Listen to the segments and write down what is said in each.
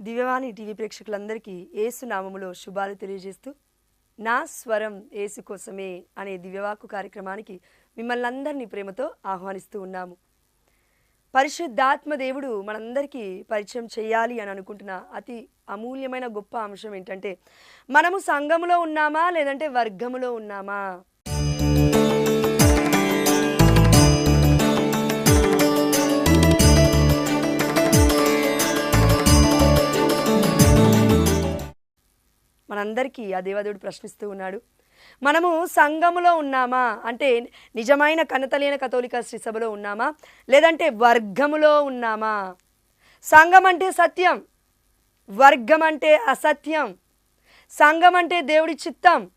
దివ్యవాణి TV ప్రేక్షకులందరికీ ఏసు నామములో శుభాలు తెలియజేస్తూ నా స్వరం ఏసు కోసమే అనే దివ్యవాకు కార్యక్రమానికి మిమ్మల్ని అందరినీ ప్రేమతో ఆహ్వానిస్తూ ఉన్నాము. పరిశుద్ధాత్మ దేవుడు మనందరికీ పరిచయం చేయాలి అని అనుకుంటున్న అతి అమూల్యమైన గొప్ప అంశం ఏంటంటే మనము సంఘములో ఉన్నామా లేదంటే వర్గములో ఉన్నామా? మనందరికీ ఆ దేవదేవుడు ప్రశ్నిస్తూ ఉన్నాడు. మనము సంఘములో ఉన్నామా? అంటే నిజమైన కనతలేన కథోలిక శ్రీ సభలో ఉన్నామా? లేదంటే వర్గములో ఉన్నామా? సంఘం అంటే సత్యం వర్గం అంటే అసత్యం సంఘం అంటే దేవుడి చిత్తం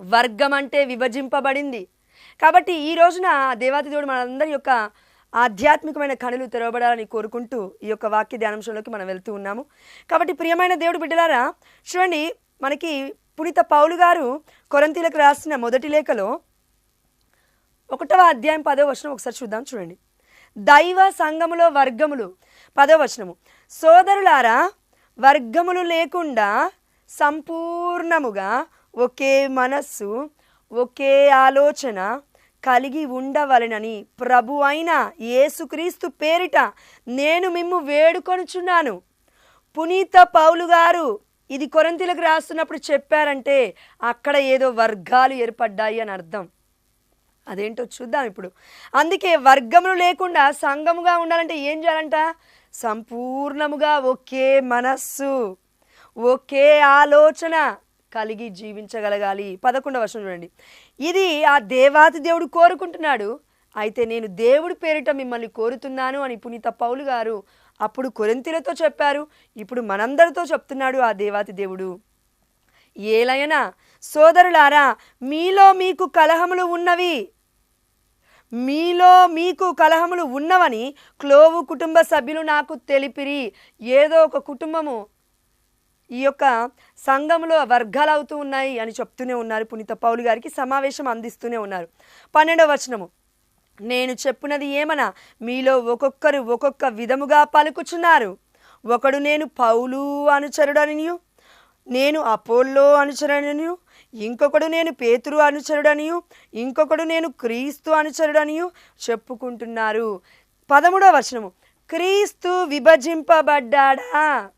వర్గం అంటే విభజింపబడింది. కాబట్టి ఈ రోజున దేవాతి దేవుడు మనందరి యొక్క ఆధ్యాత్మికమైన కణులు తెరవబడాలని కోరుకుంటూ ఈ యొక్క వాక్య ధ్యానాంశంలోకి మనం వెళ్తూ ఉన్నాము. కాబట్టి ప్రియమైన దేవుడు బిడ్డలారా చూడండి మనకి పునీత పౌలు గారు కొరంతీలకు రాసిన మొదటి లేఖలో ఒకటవ అధ్యాయం పదవ వచనం ఒకసారి చూద్దాం చూడండి. దైవ సంఘములో వర్గములు పదవ వచనము. సోదరులారా వర్గములు లేకుండా సంపూర్ణముగా ఒకే మనస్సు ఒకే ఆలోచన కలిగి ఉండవలెనని ప్రభు అయిన యేసుక్రీస్తు పేరిట నేను మిమ్ము వేడుకొనుచున్నాను. పునీత పౌలు గారు ఇది కొరంతిలకు రాస్తున్నప్పుడు చెప్పారంటే అక్కడ ఏదో వర్గాలు ఏర్పడ్డాయి అని అర్థం. అదేంటో చూద్దాం ఇప్పుడు. అందుకే వర్గములు లేకుండా సంఘముగా ఉండాలంటే ఏం చేయాలంట? సంపూర్ణముగా ఒకే మనస్సు ఒకే ఆలోచన కలిగి జీవించగలగాలి. పదకొండవ వర్షం చూడండి. ఇది ఆ దేవాతి దేవుడు కోరుకుంటున్నాడు. అయితే నేను దేవుడి పేరిట మిమ్మల్ని కోరుతున్నాను అని పునీత పౌలు గారు అప్పుడు కొరింతిలతో చెప్పారు. ఇప్పుడు మనందరితో చెప్తున్నాడు ఆ దేవాతి దేవుడు. ఏలయనా సోదరులారా మీలో మీకు కలహములు ఉన్నవి. మీలో మీకు కలహములు ఉన్నవని క్లోవు కుటుంబ సభ్యులు నాకు తెలిపిరి. ఏదో ఒక కుటుంబము ఈ యొక్క సంఘంలో వర్గాలు అవుతూ ఉన్నాయి అని చెప్తూనే ఉన్నారు పునీత పౌలు గారికి సమావేశం అందిస్తూనే ఉన్నారు. పన్నెండవ వచనము. నేను చెప్పున్నది ఏమనా? మీలో ఒక్కొక్కరు ఒక్కొక్క విధముగా పలుకుచున్నారు. ఒకడు నేను పౌలు అనుచరుడనియు నేను అపోల్లో అనుచరుడనియు ఇంకొకడు నేను పేతురు అనుచరుడనియు ఇంకొకడు నేను క్రీస్తు అనుచరుడనియు చెప్పుకుంటున్నారు. పదమూడవ వచనము. క్రీస్తు విభజింపబడ్డాడా?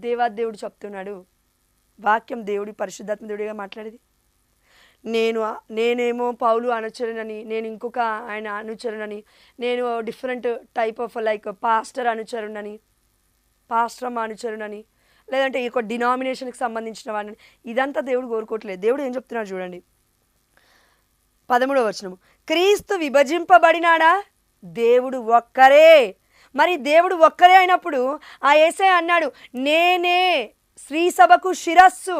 దేవాదేవుడు చెప్తున్నాడు. వాక్యం దేవుడి పరిశుద్ధాత్మ దేవుడిగా మాట్లాడేది. నేను నేనేమో పౌలు అనుచరునని నేను ఇంకొక ఆయన అనుచరునని నేను different type of like pastor అనుచరునని pastor అనుచరునని లేదంటే ఈ యొక్క డినామినేషన్కి సంబంధించిన వాడిని. ఇదంతా దేవుడు కోరుకోవట్లేదు. దేవుడు ఏం చెప్తున్నాడు చూడండి. పదమూడవ వచనము. క్రీస్తు విభజింపబడినాడా? దేవుడు ఒక్కరే. మరి దేవుడు ఒక్కరే అయినప్పుడు ఆ ఏసే అన్నాడు నేనే శ్రీ సభకు శిరస్సు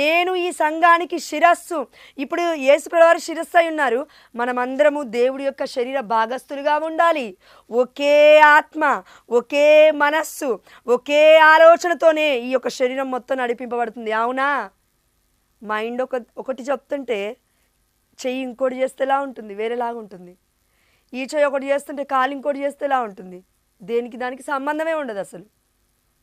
నేను ఈ సంఘానికి శిరస్సు. ఇప్పుడు యేసుప్రవారు శిరస్సు అయి ఉన్నారు. మనమందరము దేవుడి యొక్క శరీర భాగస్థులుగా ఉండాలి. ఒకే ఆత్మ ఒకే మనస్సు ఒకే ఆలోచనతోనే ఈ యొక్క శరీరం మొత్తం నడిపింపబడుతుంది. అవునా? మైండ్ ఒక ఒకటి చెప్తుంటే చెయ్యి ఇంకోటి చేస్తే ఎలా ఉంటుంది వేరేలాగా ఉంటుంది. ఈ చెయ్యి ఒకటి చేస్తుంటే కాలు ఇంకోటి చేస్తే ఎలా ఉంటుంది. దేనికి దానికి సంబంధమే ఉండదు అసలు.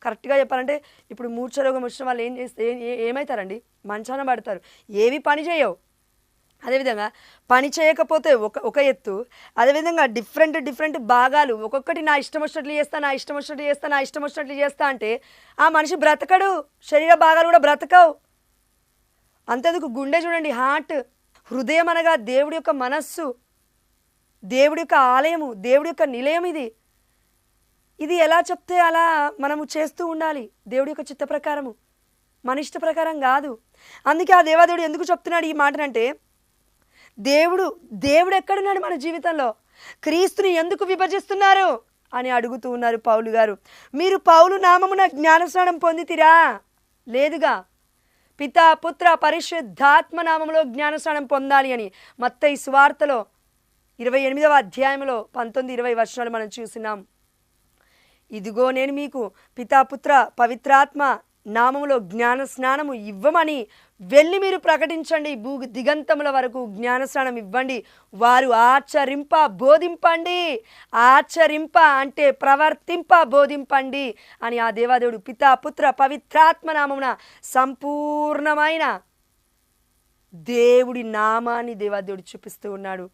కరెక్ట్గా చెప్పాలంటే ఇప్పుడు మూర్ఛరోగం వచ్చిన వాళ్ళు ఏం చేస్తే ఏ- ఏమవుతారండి మంచాన పడతారు. ఏవి పని చేయవు. అదేవిధంగా పని చేయకపోతే ఒక ఒక ఎత్తు అదేవిధంగా డిఫరెంట్ డిఫరెంట్ భాగాలు ఒక్కొక్కటి నా ఇష్టం వచ్చినట్లు చేస్తా నా ఇష్టం వచ్చినట్లు చేస్తా నా ఇష్టం వచ్చినట్లు చేస్తా అంటే ఆ మనిషి బ్రతకడు. శరీర భాగాలు కూడా బ్రతకవు. అంతేందుకు? గుండె చూడండి హార్ట్ హృదయం అనగా దేవుడి యొక్క మనస్సు దేవుడి యొక్క ఆలయము దేవుడి యొక్క నిలయం ఇది. ఇది ఎలా చెప్తే అలా మనము చేస్తూ ఉండాలి. దేవుడి యొక్క చిత్త ప్రకారము. మన ఇష్ట ప్రకారం కాదు. అందుకే ఆ దేవాదేవుడు ఎందుకు చెప్తున్నాడు ఈ మాటనంటే దేవుడు దేవుడు ఎక్కడున్నాడు మన జీవితంలో? క్రీస్తుని ఎందుకు విభజిస్తున్నారు? అని అడుగుతూ ఉన్నారు పౌలు గారు. మీరు పౌలు నామమున జ్ఞానస్నానం పొందితిరా? లేదుగా. పితా పుత్ర పరిశుద్ధాత్మ నామంలో జ్ఞానస్నానం పొందాలి అని మత్తయి సువార్తలో ఇరవై ఎనిమిదవ అధ్యాయంలో పంతొమ్మిది ఇరవై వర్షాలు మనం చూసినాం. ఇదిగో నేను మీకు పితాపుత్ర పవిత్రాత్మ నామములో జ్ఞాన స్నానము ఇవ్వమని వెళ్ళి మీరు ప్రకటించండి. భూ దిగంతముల వరకు జ్ఞాన స్నానం ఇవ్వండి. వారు ఆచరింప బోధింపండి. ఆచరింప అంటే ప్రవర్తింప బోధింపండి అని ఆ దేవాదేవుడు పితా పుత్ర పవిత్రాత్మ నామమున సంపూర్ణమైన దేవుడి నామాన్ని దేవాదేవుడు చూపిస్తూ ఉన్నాడు.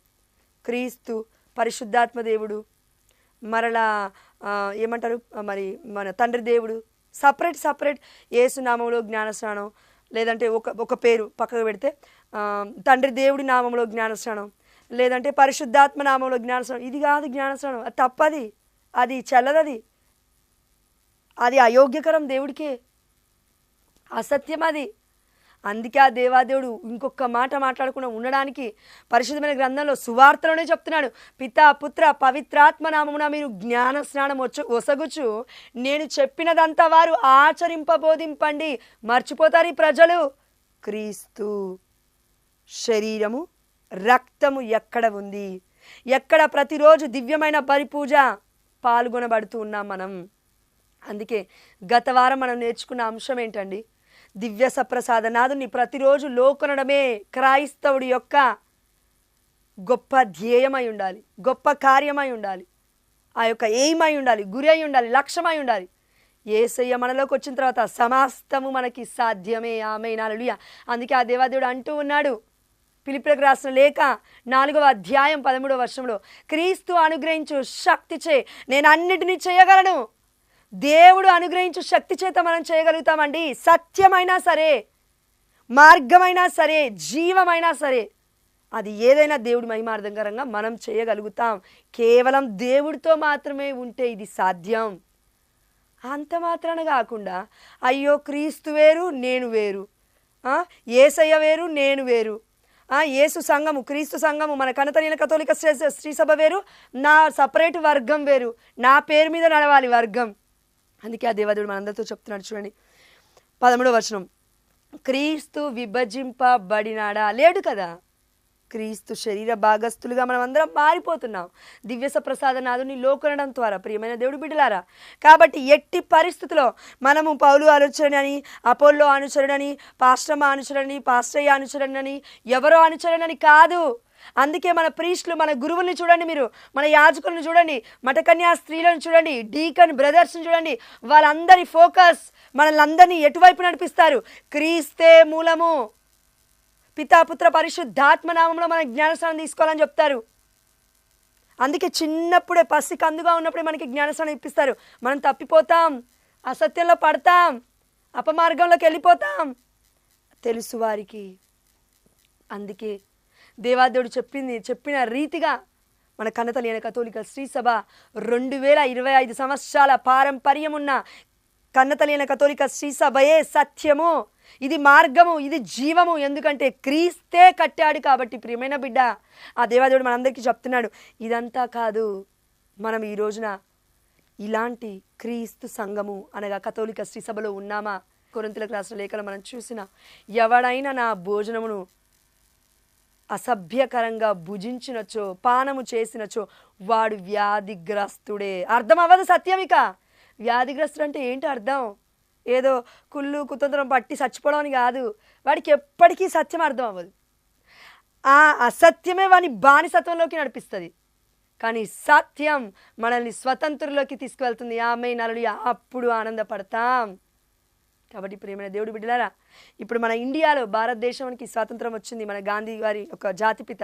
క్రీస్తు పరిశుద్ధాత్మ దేవుడు మరలా ఏమంటారు? మరి మన తండ్రి దేవుడు. సపరేట్ సపరేట్ ఏసునామంలో జ్ఞానస్నానం. లేదంటే ఒక ఒక పేరు పక్కకు పెడితే తండ్రి దేవుడి నామంలో జ్ఞానస్నానం. లేదంటే పరిశుద్ధాత్మ నామంలో జ్ఞానస్నానం. ఇది కాదు జ్ఞానస్నానం. అది తప్పది. అది చల్లదది. అది అయోగ్యకరం దేవుడికే. అసత్యం అది. అందుకే ఆ దేవాదేవుడు ఇంకొక మాట మాట్లాడకుండా ఉండడానికి పరిశుద్ధమైన గ్రంథంలో సువార్తలోనే చెప్తున్నాడు. పిత పుత్ర పవిత్రాత్మ నామమున మీరు జ్ఞాన స్నానం వచ్చు ఒసగుచు నేను చెప్పినదంతా వారు ఆచరింపబోధింపండి. మర్చిపోతారు ఈ ప్రజలు. క్రీస్తు శరీరము రక్తము ఎక్కడ ఉంది? ఎక్కడ ప్రతిరోజు దివ్యమైన పరిపూజ పాల్గొనబడుతూ ఉన్నాం మనం? అందుకే గత వారం మనం నేర్చుకున్న అంశం ఏంటండి? దివ్య సప్రసాదనాథుని ప్రతిరోజు లోకొనడమే క్రైస్తవుడి యొక్క గొప్ప ధ్యేయమై ఉండాలి గొప్ప కార్యమై ఉండాలి. ఆ యొక్క ఏమై ఉండాలి గురి అయి ఉండాలి లక్ష్యమై ఉండాలి. ఏసయ్య మనలోకి వచ్చిన తర్వాత సమస్తము మనకి సాధ్యమే. ఆమె నాలుడియ అందుకే ఆ దేవాదేవుడు అంటూ ఉన్నాడు. పిలిపిలకు రాసిన లేఖ నాలుగవ అధ్యాయం పదమూడవ వర్షంలో క్రీస్తు అనుగ్రహించు శక్తిచే నేను అన్నిటినీ చేయగలను. దేవుడు అనుగ్రహించు శక్తి చేత మనం చేయగలుగుతామండి. సత్యమైనా సరే మార్గమైనా సరే జీవమైనా సరే అది ఏదైనా దేవుడి మహిమార్థకరంగా మనం చేయగలుగుతాం. కేవలం దేవుడితో మాత్రమే ఉంటే ఇది సాధ్యం. అంత మాత్రాన కాకుండా అయ్యో క్రీస్తు వేరు నేను వేరు. ఏసయ్య వేరు నేను వేరు. ఏసు సంఘము క్రీస్తు సంఘము మన కనతనీల కథోలిక శ్రీ- శ్రీ సభ వేరు నా సపరేట్ వర్గం వేరు. నా పేరు మీద నడవాలి వర్గం. అందుకే ఆ దేవదేవుడు మనందరితో చెప్తున్నాడు చూడండి. పదమూడవ వచనం. క్రీస్తు విభజింపబడినాడా? లేడు కదా. క్రీస్తు శరీర భాగస్థులుగా మనం అందరం మారిపోతున్నాం దివ్యస ప్రసాదనాథుని లోకొనడం ద్వారా ప్రియమైన దేవుడు బిడ్డలారా. కాబట్టి ఎట్టి పరిస్థితిలో మనము పౌలు అనుచరుడని అపోల్లో అనుచరుడని అని అనుచరుడని పాశ్రయ అనుచరుడని అనుచరణ అని ఎవరో అనుచరణ అని కాదు. అందుకే మన ప్రీస్టులు మన గురువుల్ని చూడండి మీరు. మన యాజకులను చూడండి. మటకన్యా స్త్రీలను చూడండి. డీకన్ బ్రదర్స్ని చూడండి. వాళ్ళందరి ఫోకస్ మనల్ని అందరినీ ఎటువైపు నడిపిస్తారు? క్రీస్తే మూలము. పితాపుత్ర పరిశుద్ధాత్మ నామంలో మన జ్ఞానస్నానం తీసుకోవాలని చెప్తారు. అందుకే చిన్నప్పుడే పసి కందుగా ఉన్నప్పుడే మనకి జ్ఞానస్నానం ఇప్పిస్తారు. మనం తప్పిపోతాం. అసత్యంలో పడతాం. అపమార్గంలోకి వెళ్ళిపోతాం. తెలుసు వారికి. అందుకే దేవాదేవుడు చెప్పింది చెప్పిన రీతిగా మన కన్నతల్లి కథోలిక శ్రీసభ రెండు వేల ఇరవై ఐదు సంవత్సరాల పారంపర్యమున్న ఉన్న కథోలిక శ్రీసభయే సత్యము. ఇది మార్గము ఇది జీవము. ఎందుకంటే క్రీస్తే కట్టాడు కాబట్టి ప్రియమైన బిడ్డ ఆ దేవాదేవుడు మనందరికీ చెప్తున్నాడు ఇదంతా కాదు మనం ఈ రోజున ఇలాంటి క్రీస్తు సంఘము అనగా కథోలిక శ్రీసభలో ఉన్నామా? కొరంతుల రాసిన లేఖలు మనం చూసిన ఎవడైనా నా భోజనమును అసభ్యకరంగా భుజించినచో పానము చేసినచో వాడు వ్యాధిగ్రస్తుడే. అర్థం అవ్వదు సత్యమిక వ్యాధిగ్రస్తుడు అంటే ఏంటి అర్థం? ఏదో కుళ్ళు కుతంత్రం పట్టి చచ్చిపోవడం అని కాదు. వాడికి ఎప్పటికీ సత్యం అర్థం అవ్వదు ఆ అసత్యమే వాని బానిసత్వంలోకి నడిపిస్తుంది. కానీ సత్యం మనల్ని స్వతంత్రంలోకి తీసుకువెళ్తుంది. ఆమె నలుడు అప్పుడు ఆనందపడతాం. కాబట్టి ప్రేమైన దేవుడు బిడ్డలారా? ఇప్పుడు మన ఇండియాలో భారతదేశానికి స్వాతంత్రం వచ్చింది మన గాంధీ గారి ఒక జాతిపిత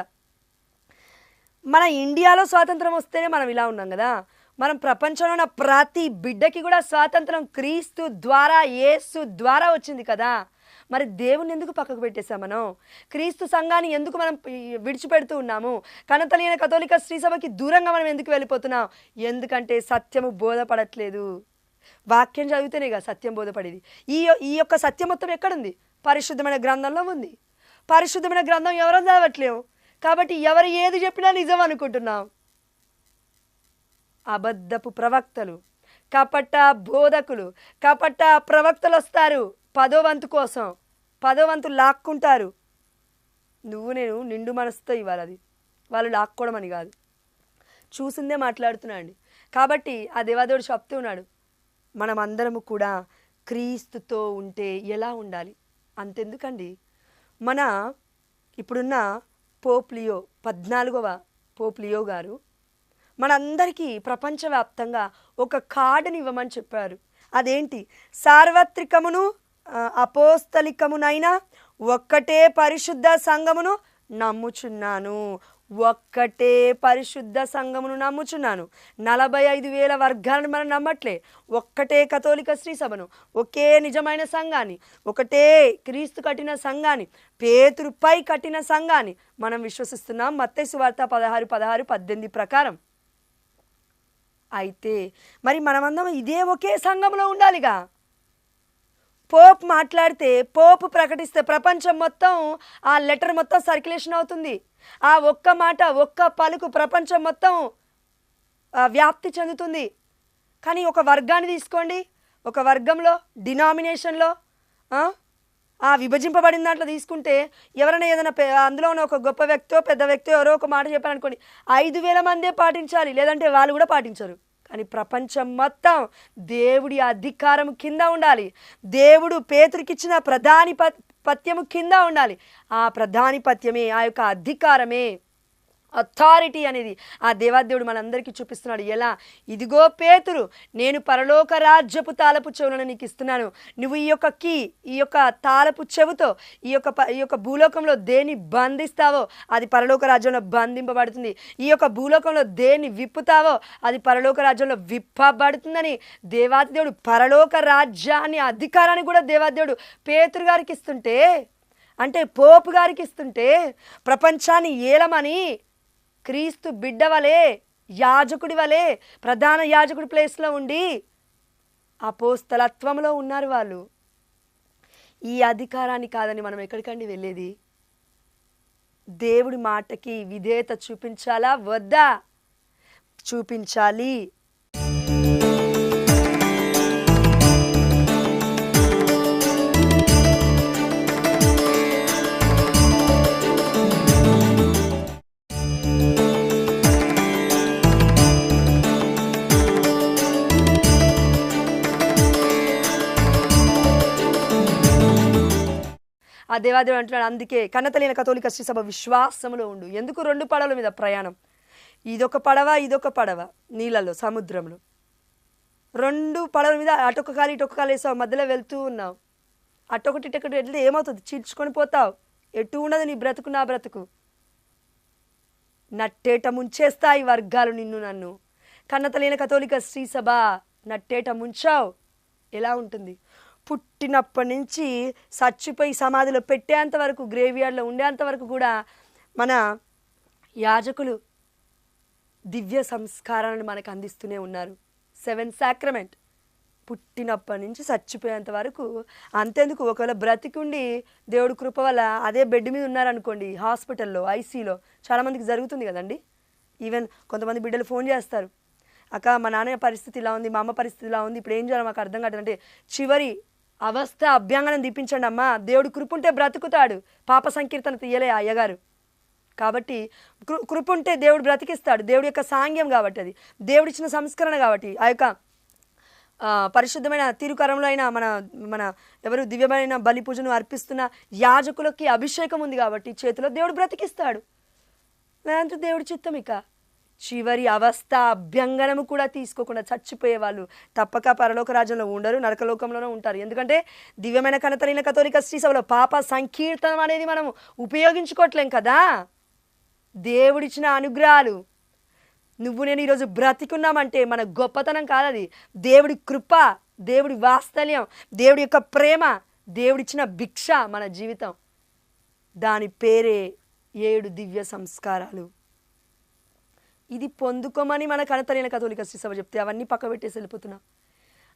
మన ఇండియాలో స్వాతంత్రం వస్తేనే మనం ఇలా ఉన్నాం కదా? మనం ప్రపంచంలో ఉన్న ప్రతి బిడ్డకి కూడా స్వాతంత్రం క్రీస్తు ద్వారా యేసు ద్వారా వచ్చింది కదా? మరి దేవుని ఎందుకు పక్కకు పెట్టేశాం మనం? క్రీస్తు సంఘాన్ని ఎందుకు మనం విడిచిపెడుతూ ఉన్నాము? కనతలియన కథోలిక శ్రీసభకి దూరంగా మనం ఎందుకు వెళ్ళిపోతున్నాం? ఎందుకంటే సత్యము బోధపడట్లేదు. వాక్యం చదివితేనే కదా సత్యం బోధపడేది. ఈ ఈ యొక్క సత్యం మొత్తం ఎక్కడుంది? పరిశుద్ధమైన గ్రంథంలో ఉంది. పరిశుద్ధమైన గ్రంథం ఎవరో చదవట్లేము కాబట్టి ఎవరు ఏది చెప్పినా నిజం అనుకుంటున్నాం. అబద్ధపు ప్రవక్తలు కపట బోధకులు కపట ప్రవక్తలు వస్తారు పదో వంతు కోసం. పదో వంతు లాక్కుంటారు. నువ్వు నేను నిండు మనసుతో ఇవ్వాలి అది. వాళ్ళు లాక్కోవడం అని కాదు. చూసిందే మాట్లాడుతున్నా అండి. కాబట్టి ఆ దేవాదేవుడు చెప్తూ ఉన్నాడు. మనమందరము కూడా క్రీస్తుతో ఉంటే ఎలా ఉండాలి? అంతెందుకండి. మన ఇప్పుడున్న పోప్లియో పద్నాలుగవ పోప్లియో గారు మనందరికీ ప్రపంచవ్యాప్తంగా ఒక కార్డుని ఇవ్వమని చెప్పారు. అదేంటి? సార్వత్రికమును అపోస్తలికమునైనా ఒక్కటే పరిశుద్ధ సంఘమును నమ్ముచున్నాను. ఒక్కటే పరిశుద్ధ సంఘమును నమ్ముచున్నాను. నలభై ఐదు వేల వర్గాలను మనం నమ్మట్లే. ఒక్కటే కథోలిక శ్రీ సభను ఒకే నిజమైన సంఘాన్ని ఒకటే క్రీస్తు కట్టిన సంఘాన్ని పేతురుపై కట్టిన సంఘాన్ని మనం విశ్వసిస్తున్నాం. మత్తయి వార్త పదహారు పదహారు పద్దెనిమిది ప్రకారం. అయితే మరి మనమందరం ఇదే ఒకే సంఘంలో ఉండాలిగా? పోప్ మాట్లాడితే పోప్ ప్రకటిస్తే ప్రపంచం మొత్తం ఆ లెటర్ మొత్తం సర్క్యులేషన్ అవుతుంది. ఆ ఒక్క మాట ఒక్క పలుకు ప్రపంచం మొత్తం వ్యాప్తి చెందుతుంది. కానీ ఒక వర్గాన్ని తీసుకోండి. ఒక వర్గంలో డినామినేషన్లో ఆ, విభజింపబడిన దాంట్లో తీసుకుంటే ఎవరైనా ఏదైనా అందులో ఉన్న ఒక గొప్ప వ్యక్తో పెద్ద వ్యక్తో ఎవరో ఒక మాట చెప్పారనుకోండి ఐదు వేల మందే పాటించాలి లేదంటే వాళ్ళు కూడా పాటించరు. కానీ ప్రపంచం మొత్తం దేవుడి అధికారం కింద ఉండాలి. దేవుడు పేతురికిచ్చిన ప్రధాని పత్యము కింద ఉండాలి. ఆ ప్రధానిపత్యమే ఆ యొక్క అధికారమే. అథారిటీ అనేది. ఆ దేవాదేవుడు మనందరికీ చూపిస్తున్నాడు. ఎలా? ఇదిగో పేతురు నేను పరలోక రాజ్యపు తాలపు చెవులను నీకు ఇస్తున్నాను. నువ్వు ఈ యొక్క కీ ఈ యొక్క తాలపు చెవుతో ఈ యొక్క ఈ యొక్క భూలోకంలో దేన్ని బంధిస్తావో అది పరలోక రాజ్యంలో బంధింపబడుతుంది. ఈ యొక్క భూలోకంలో దేన్ని విప్పుతావో అది పరలోక రాజ్యంలో విప్పబడుతుందని దేవాదేవుడు పరలోక రాజ్యాన్ని అధికారాన్ని కూడా దేవాదేవుడు పేతురు గారికి ఇస్తుంటే అంటే పోపు గారికి ఇస్తుంటే ప్రపంచాన్ని ఏలమని క్రీస్తు బిడ్డ వలె యాజకుడి వలె ప్రధాన యాజకుడి ప్లేస్లో ఉండి అపోస్తలత్వంలో ఉన్నారు వాళ్ళు. ఈ అధికారాన్ని కాదని మనం ఎక్కడికండి వెళ్ళేది? దేవుడి మాటకి విధేయత చూపించాలా? వద్దా? చూపించాలి. దేవాదేవుడు అంటున్నాడు అందుకే కన్నతలైన కథోలిక శ్రీ సభ విశ్వాసములో ఉండు. ఎందుకు రెండు పడవల మీద ప్రయాణం? ఇదొక పడవ ఇదొక పడవ నీళ్ళలో సముద్రంలో. రెండు పడవల మీద అటొక కాలు ఇటొక కాలు వేసావు మధ్యలో వెళ్తూ ఉన్నావు. అటొకటి ఇటొకటి వెళ్తే ఏమవుతుంది? చీల్చుకొని పోతావు. ఎటు ఉండదు నీ బ్రతుకు నా బ్రతుకు? నట్టేట ముంచేస్తాయి వర్గాలు నిన్ను నన్ను. కన్నతలేని కథోలిక శ్రీసభ నట్టేట ముంచావు. ఎలా ఉంటుంది? పుట్టినప్పటి నుంచి చచ్చిపోయి సమాధిలో పెట్టేంత వరకు గ్రేవియార్డ్లో ఉండేంత వరకు కూడా మన యాజకులు దివ్య సంస్కారాలను మనకు అందిస్తూనే ఉన్నారు. Seven sacrament. పుట్టినప్పటి నుంచి చచ్చిపోయేంత వరకు అంతెందుకు? ఒకవేళ బ్రతికుండి దేవుడి కృప వల్ల అదే బెడ్ మీద ఉన్నారనుకోండి హాస్పిటల్లో ఐసీలో చాలామందికి జరుగుతుంది కదండి. ఈవెన్ కొంతమంది బిడ్డలు ఫోన్ చేస్తారు. అక్క మా నాన్న పరిస్థితి ఇలా ఉంది మా అమ్మ పరిస్థితి ఇలా ఉంది ఇప్పుడు ఏం చేయాలి మాకు అర్థం కాదు అంటే చివరి అవస్థ అభ్యంగనం దీపించండి అమ్మా. దేవుడు కృపుంటే బ్రతుకుతాడు. పాప సంకీర్తన తీయలే అయ్యగారు. కాబట్టి కృ కృపుంటే దేవుడు బ్రతికిస్తాడు. దేవుడి యొక్క సాంగ్యం కాబట్టి అది. దేవుడిచ్చిన సంస్కరణ కాబట్టి ఆ యొక్క పరిశుద్ధమైన తిరుకరంలో అయినా మన మన ఎవరు దివ్యమైన బలి పూజను అర్పిస్తున్న యాజకులకి అభిషేకం ఉంది కాబట్టి చేతిలో దేవుడు బ్రతికిస్తాడు. లేదంటే దేవుడి చిత్తం ఇక చివరి అవస్థ అభ్యంగనము కూడా తీసుకోకుండా చచ్చిపోయే వాళ్ళు తప్పక పరలోక రాజ్యంలో ఉండరు నరకలోకంలోనే ఉంటారు. ఎందుకంటే దివ్యమైన కనతరైన కథోలిక శ్రీసభలో పాప సంకీర్తనం అనేది మనం ఉపయోగించుకోవట్లేం కదా? దేవుడిచ్చిన అనుగ్రహాలు. నువ్వు నేను ఈరోజు బ్రతికున్నామంటే మన గొప్పతనం కాదది. దేవుడి కృప దేవుడి వాత్సల్యం దేవుడి యొక్క ప్రేమ దేవుడిచ్చిన భిక్ష మన జీవితం. దాని పేరే ఏడు దివ్య సంస్కారాలు. ఇది పొందుకోమని మన కనతరైన కథోలిక శ్రీసభ చెప్తే అవన్నీ పక్క పెట్టేసి వెళ్ళిపోతున్నా.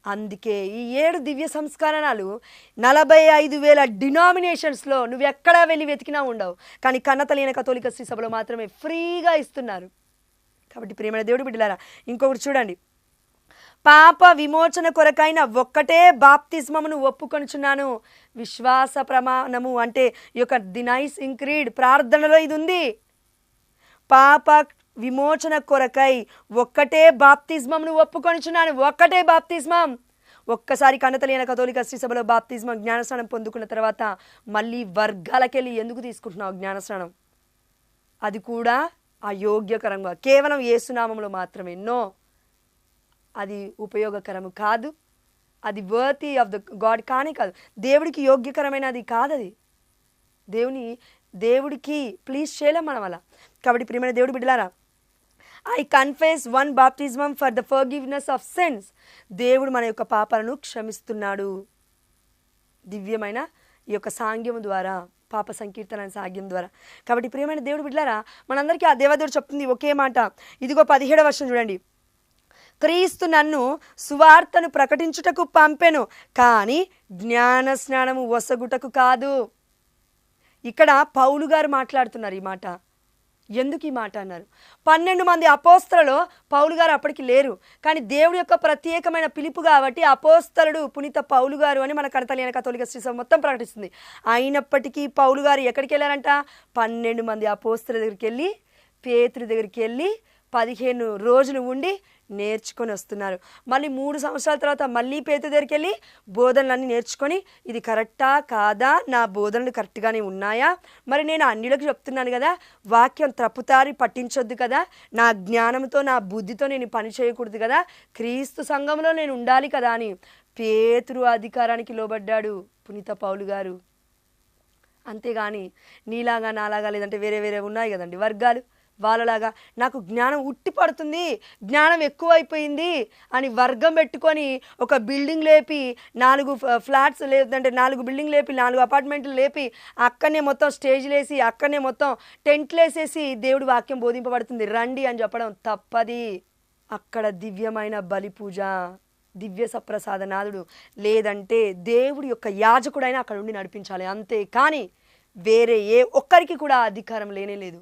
అందుకే ఈ ఏడు దివ్య సంస్కరణాలు నలభై ఐదు వేల డినామినేషన్స్లో నువ్వు ఎక్కడా వెళ్ళి వెతికినా ఉండవు. కానీ కన్నతలైన కథోలిక శ్రీ సభలో మాత్రమే ఫ్రీగా ఇస్తున్నారు. కాబట్టి ప్రేమైన దేవుడు బిడ్డలారా ఇంకొకటి చూడండి. పాప విమోచన కొరకైన ఒక్కటే బాప్తిస్మమును ఒప్పుకొనుచున్నాను. విశ్వాస ప్రమాణము అంటే ఈ యొక్క దినైస్ ఇంక్రీడ్ ప్రార్థనలో ఇది ఉంది. పాప విమోచన కొరకై ఒక్కటే బాప్తిస్మంను ఒప్పుకొనిచున్నాను. ఒక్కటే బాప్తిస్మం. ఒక్కసారి కన్నతలేని కథోలిక శ్రీసభలో సభలో జ్ఞానస్నానం పొందుకున్న తర్వాత మళ్ళీ వర్గాలకెళ్ళి ఎందుకు తీసుకుంటున్నావు జ్ఞానస్నానం? అది కూడా అయోగ్యకరంగా. కేవలం ఏసునామంలో మాత్రమే. నో. అది ఉపయోగకరము కాదు. అది వర్తి ఆఫ్ ద గాడ్ కానే కాదు. దేవుడికి యోగ్యకరమైన అది కాదు అది. దేవుని దేవుడికి ప్లీజ్ చేయలేం మనం అలా. కాబట్టి ప్రియమైన దేవుడు బిడ్డలారా I confess one బాప్టిజమం for the forgiveness of sins దేవుడు మన యొక్క పాపాలను క్షమిస్తున్నాడు. దివ్యమైన ఈ యొక్క సాంగ్యం ద్వారా పాప సంకీర్తన అనే ద్వారా. కాబట్టి ప్రియమైన దేవుడు బిడ్డారా మనందరికీ ఆ దేవదేవుడు చెప్తుంది ఒకే మాట. ఇదిగో పదిహేడవ వర్షం చూడండి. క్రీస్తు నన్ను సువార్తను ప్రకటించుటకు పంపెను కానీ జ్ఞాన స్నానము వసగుటకు కాదు. ఇక్కడ పౌలు గారు మాట్లాడుతున్నారు ఈ మాట. ఎందుకు ఈ మాట అన్నారు? పన్నెండు మంది అపోస్తలలో పౌలు గారు అప్పటికి లేరు. కానీ దేవుడి యొక్క ప్రత్యేకమైన పిలుపు కాబట్టి అపోస్తలుడు పునీత పౌలు గారు అని మన కడతలేని కథోలిక శ్రీసం మొత్తం ప్రకటిస్తుంది. అయినప్పటికీ పౌలు గారు ఎక్కడికి వెళ్ళారంట? పన్నెండు మంది అపోస్తల దగ్గరికి వెళ్ళి పేతుడి దగ్గరికి వెళ్ళి పదిహేను రోజులు ఉండి నేర్చుకొని వస్తున్నారు. మళ్ళీ మూడు సంవత్సరాల తర్వాత మళ్ళీ పేద దగ్గరికి వెళ్ళి బోధనలన్నీ నేర్చుకొని ఇది కరెక్టా కాదా? నా బోధనలు కరెక్ట్గానే ఉన్నాయా? మరి నేను అన్నిలకు చెప్తున్నాను కదా వాక్యం త్రపుతారి పట్టించొద్దు కదా నా జ్ఞానంతో నా బుద్ధితో నేను పని చేయకూడదు కదా క్రీస్తు సంఘంలో నేను ఉండాలి కదా అని పేతురు అధికారానికి లోబడ్డాడు పునీత పౌలు గారు. అంతేగాని నీలాగా నాలాగా లేదంటే వేరే వేరే ఉన్నాయి కదండి వర్గాలు. వాళ్ళలాగా నాకు జ్ఞానం ఉట్టి పడుతుంది జ్ఞానం ఎక్కువైపోయింది అని వర్గం పెట్టుకొని ఒక బిల్డింగ్ లేపి నాలుగు ఫ్లాట్స్ లేదంటే నాలుగు బిల్డింగ్ లేపి నాలుగు అపార్ట్మెంట్లు లేపి అక్కడనే మొత్తం స్టేజ్లు వేసి అక్కడనే మొత్తం టెంట్లు వేసేసి దేవుడి వాక్యం బోధింపబడుతుంది. రండి అని చెప్పడం తప్పది. అక్కడ దివ్యమైన బలి పూజ దివ్య సప్రసాదనాథుడు లేదంటే దేవుడి యొక్క యాజకుడైనా అక్కడ ఉండి నడిపించాలి అంతే. కానీ వేరే ఏ ఒక్కరికి కూడా అధికారం లేనే లేదు.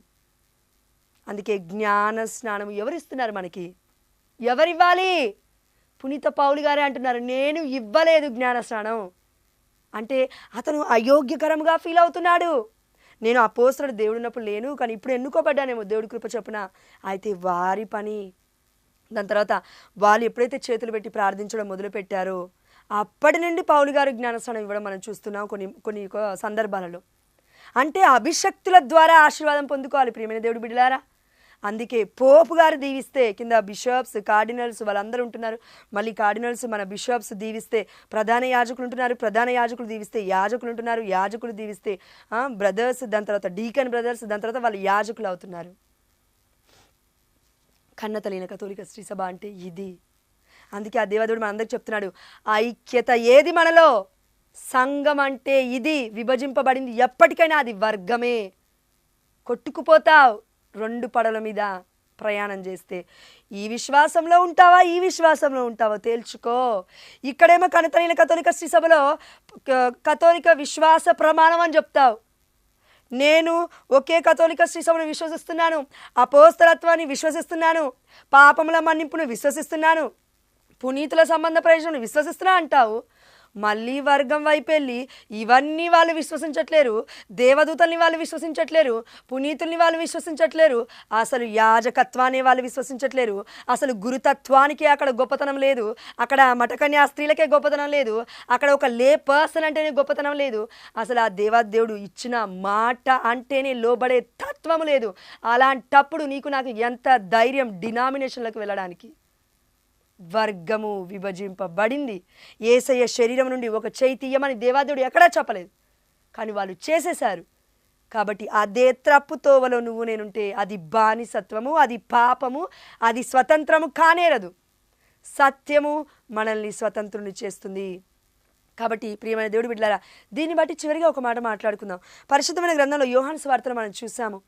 అందుకే జ్ఞాన స్నానం ఎవరిస్తున్నారు మనకి? ఎవరివ్వాలి? పునీత పౌలు గారే అంటున్నారు నేను ఇవ్వలేదు జ్ఞాన స్నానం. అంటే అతను అయోగ్యకరంగా ఫీల్ అవుతున్నాడు. నేను ఆ దేవుడు ఉన్నప్పుడు లేను కానీ ఇప్పుడు ఎన్నుకోబడ్డానేమో దేవుడి కృప చొప్పున. అయితే వారి పని. దాని తర్వాత వాళ్ళు ఎప్పుడైతే చేతులు పెట్టి ప్రార్థించడం మొదలుపెట్టారో అప్పటి నుండి పౌలు గారు జ్ఞానస్నానం ఇవ్వడం మనం చూస్తున్నాం కొన్ని కొన్ని సందర్భాలలో. అంటే అభిషక్తుల ద్వారా ఆశీర్వాదం పొందుకోవాలి ప్రియమైన దేవుడు బిడ్డలారా. అందుకే పోపు గారు దీవిస్తే కింద బిషప్స్ కార్డినల్స్ వాళ్ళందరూ ఉంటున్నారు. మళ్ళీ కార్డినల్స్ మన బిషప్స్ దీవిస్తే ప్రధాన యాజకులు ఉంటున్నారు. ప్రధాన యాజకులు దీవిస్తే యాజకులు ఉంటున్నారు. యాజకులు దీవిస్తే బ్రదర్స్ దాని తర్వాత డీకన్ బ్రదర్స్ దాని తర్వాత వాళ్ళు యాజకులు అవుతున్నారు. కన్నతలీన కథోలిక శ్రీ సభ అంటే ఇది. అందుకే ఆ దేవదేవుడు మనందరికి చెప్తున్నాడు ఐక్యత ఏది మనలో? సంఘం అంటే ఇది. విభజింపబడింది ఎప్పటికైనా అది వర్గమే. కొట్టుకుపోతావు. రెండు పడవల మీద ప్రయాణం చేస్తే ఈ విశ్వాసంలో ఉంటావా? ఈ విశ్వాసంలో ఉంటావా? తేల్చుకో. ఇక్కడేమో కనతలైన కథోలిక శ్రీసభలో కథోలిక విశ్వాస ప్రమాణం అని చెప్తావు. నేను ఒకే కథోలిక శ్రీసభను విశ్వసిస్తున్నాను. అపోస్తలత్వాన్ని విశ్వసిస్తున్నాను. పాపముల మన్నింపును విశ్వసిస్తున్నాను. పునీతుల సంబంధ ప్రయోజనం విశ్వసిస్తున్నా అంటావు. మళ్ళీ వర్గం వైపు వెళ్ళి ఇవన్నీ వాళ్ళు విశ్వసించట్లేరు దేవదూతల్ని వాళ్ళు విశ్వసించట్లేరు పునీతుల్ని వాళ్ళు విశ్వసించట్లేరు అసలు యాజకత్వాన్ని వాళ్ళు విశ్వసించట్లేరు అసలు గురుతత్వానికి అక్కడ గొప్పతనం లేదు అక్కడ మటకన్యా స్త్రీలకే గొప్పతనం లేదు అక్కడ ఒక లే పర్సన్ అంటేనే గొప్పతనం లేదు అసలు ఆ దేవాదేవుడు ఇచ్చిన మాట అంటేనే లోబడే తత్వం లేదు. అలాంటప్పుడు నీకు నాకు ఎంత ధైర్యం డినామినేషన్లకు వెళ్ళడానికి? వర్గము విభజింపబడింది. ఏసయ్య శరీరం నుండి ఒక చేయి తీయమని దేవాదేవుడు ఎక్కడా చెప్పలేదు. కానీ వాళ్ళు చేసేశారు. కాబట్టి అదే త్రప్పు తోవలో నువ్వు నేనుంటే అది బానిసత్వము అది పాపము అది స్వతంత్రము కానేరదు. సత్యము మనల్ని స్వతంత్రుని చేస్తుంది. కాబట్టి ప్రియమైన దేవుడు బిడ్డారా దీన్ని బట్టి చివరిగా ఒక మాట మాట్లాడుకుందాం. పరిశుద్ధమైన గ్రంథంలో యోహాను స్వార్తను మనం చూసాము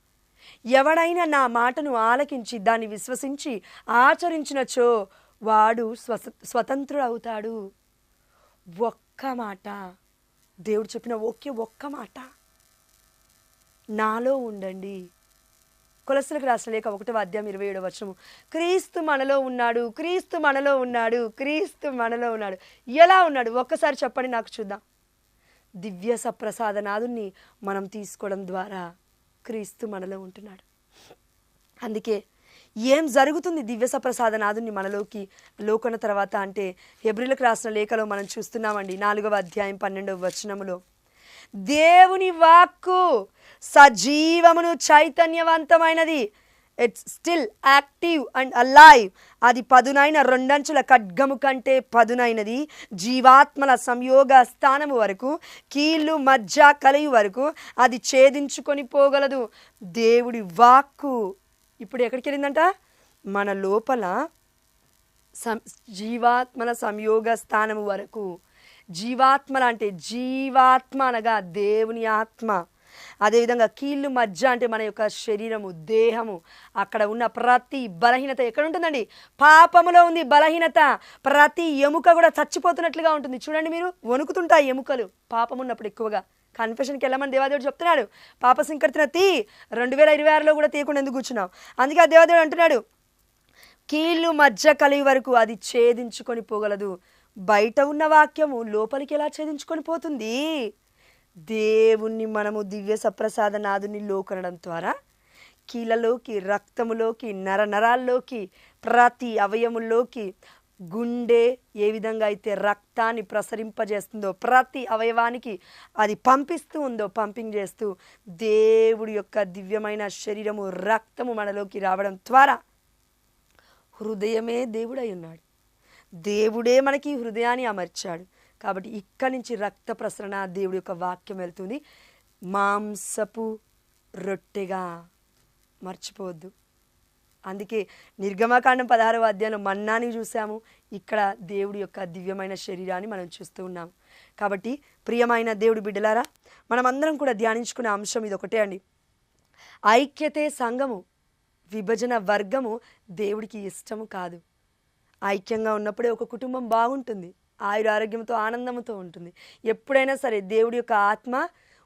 ఎవడైనా నా మాటను ఆలకించి దాన్ని విశ్వసించి ఆచరించినచో వాడు స్వస స్వతంత్రుడు అవుతాడు ఒక్క మాట. దేవుడు చెప్పిన ఒకే ఒక్క మాట. నాలో ఉండండి. కొలసలకు రాసిన లేక ఒకటో అధ్యాయం ఇరవై ఏడవ వచనము. క్రీస్తు మనలో ఉన్నాడు క్రీస్తు మనలో ఉన్నాడు క్రీస్తు మనలో ఉన్నాడు. ఎలా ఉన్నాడు? ఒక్కసారి చెప్పండి నాకు చూద్దాం. దివ్య సప్రసాదనాథుని మనం తీసుకోవడం ద్వారా క్రీస్తు మనలో ఉంటున్నాడు. అందుకే ఏం జరుగుతుంది దివ్య సప్రసాద నాదుని మనలోకి లోకన తర్వాత అంటే ఎబ్రిలకు రాసిన లేఖలో మనం చూస్తున్నామండి నాలుగవ అధ్యాయం పన్నెండవ వచనములో. దేవుని వాక్కు సజీవమును చైతన్యవంతమైనది. It's still active and alive అది పదునైన రెండంచుల ఖడ్గము కంటే పదునైనది. జీవాత్మల సంయోగ స్థానము వరకు కీళ్ళు మధ్య కలయి వరకు అది ఛేదించుకొని పోగలదు. దేవుడి వాక్కు ఇప్పుడు ఎక్కడికి వెళ్ళిందంట మన లోపల సం జీవాత్మల సంయోగ స్థానము వరకు. జీవాత్మల అంటే జీవాత్మ అనగా దేవుని ఆత్మ. అదేవిధంగా కీళ్ళు మధ్య అంటే మన యొక్క శరీరము దేహము. అక్కడ ఉన్న ప్రతి బలహీనత ఎక్కడ ఉంటుందండి పాపములో ఉంది బలహీనత. ప్రతి ఎముక కూడా చచ్చిపోతున్నట్లుగా ఉంటుంది. చూడండి మీరు వణుకుతుంటాయి ఎముకలు. పాపం ఉన్నప్పుడు ఎక్కువగా. కన్ఫెషన్కి వెళ్ళమని దేవాదేవుడు చెప్తున్నాడు. పాప సంకర్తన తీ రెండు వేల ఇరవై ఆరులో కూడా తీయకుండా ఎందుకు కూర్చున్నాం అందుకే ఆ దేవాదేవుడు అంటున్నాడు కీళ్ళు మధ్య కలిగి వరకు అది ఛేదించుకొని పోగలదు. బయట ఉన్న వాక్యము లోపలికి ఎలా ఛేదించుకొని పోతుంది? దేవుణ్ణి మనము దివ్య సప్రసాద నాదుని లోకనడం ద్వారా కీళ్ళలోకి రక్తములోకి నర నరాల్లోకి ప్రతి అవయముల్లోకి గుండె ఏ విధంగా అయితే రక్తాన్ని ప్రసరింపజేస్తుందో ప్రతి అవయవానికి అది పంపిస్తూ ఉందో పంపింగ్ చేస్తూ దేవుడి యొక్క దివ్యమైన శరీరము రక్తము మనలోకి రావడం ద్వారా హృదయమే దేవుడై ఉన్నాడు. దేవుడే మనకి హృదయాన్ని అమర్చాడు. కాబట్టి ఇక్కడి నుంచి రక్త ప్రసరణ దేవుడి యొక్క వాక్యం వెళ్తుంది. మాంసపు రొట్టెగా మర్చిపోవద్దు. అందుకే నిర్గమకాండం పదహారవ అధ్యాయంలో మన్నాని చూసాము ఇక్కడ దేవుడి యొక్క దివ్యమైన శరీరాన్ని మనం చూస్తూ ఉన్నాం. కాబట్టి ప్రియమైన దేవుడి బిడ్డలారా మనమందరం కూడా ధ్యానించుకునే అంశం ఇది ఒకటే అండి. ఐక్యతే సంఘము విభజన వర్గము దేవుడికి ఇష్టము కాదు. ఐక్యంగా ఉన్నప్పుడే ఒక కుటుంబం బాగుంటుంది. ఆయుర ఆరోగ్యంతో ఆనందంతో ఉంటుంది. ఎప్పుడైనా సరే దేవుడి యొక్క ఆత్మ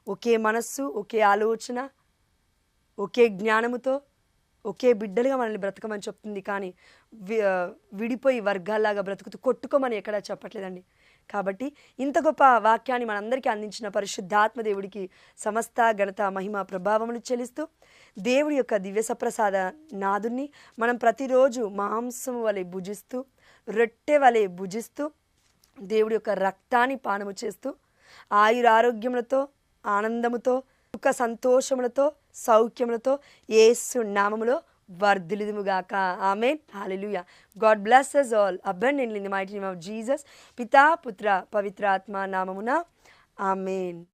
ఒకే మనస్సు ఒకే ఆలోచన ఒకే జ్ఞానముతో ఒకే బిడ్డలుగా మనల్ని బ్రతకమని చెప్తుంది కానీ వి- విడిపోయి వర్గాల్లాగా బ్రతుకుతూ కొట్టుకోమని ఎక్కడా చెప్పట్లేదండి. కాబట్టి ఇంత గొప్ప వాక్యాన్ని మనందరికీ అందించిన పరిశుద్ధాత్మ దేవుడికి సమస్త ఘనత మహిమ ప్రభావములు చెల్లిస్తూ దేవుడి యొక్క దివ్య సప్రసాద నాదుని మనం ప్రతిరోజు మాంసము వలె భుజిస్తూ రొట్టె వలె భుజిస్తూ దేవుడి యొక్క రక్తాన్ని పానము చేస్తూ ఆయురారోగ్యములతో ఆనందముతో సుఖ సంతోషములతో సౌఖ్యములతో ఏసు నామములో వర్ధిలుదుముగాక amen. Hallelujah God bless us all abundantly in the mighty name of Jesus పితా పుత్ర పవిత్రాత్మ నామమున. ఆమెన్.